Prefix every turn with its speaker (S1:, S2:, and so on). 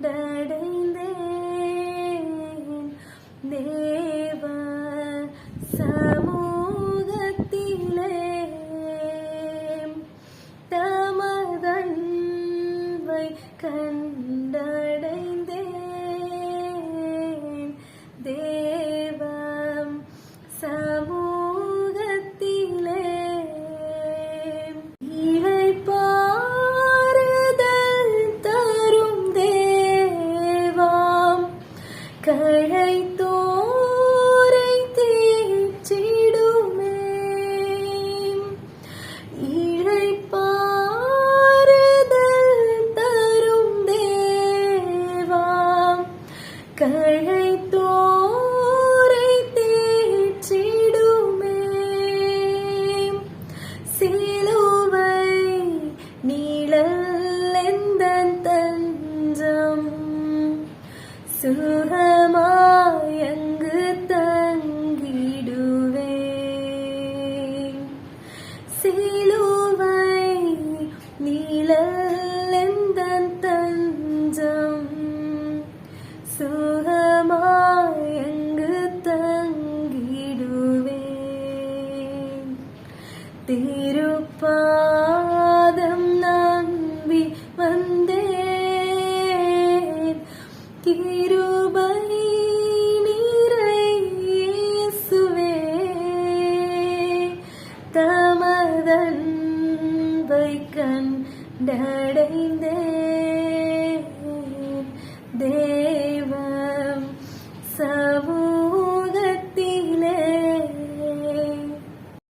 S1: நடந்தேன் தேவ சமூகத்திலே தமதன்பை கண்ட சுகமாயங்கு தங்கிடுவே சீலு தமதன்பை கண்டடைந்தேன்.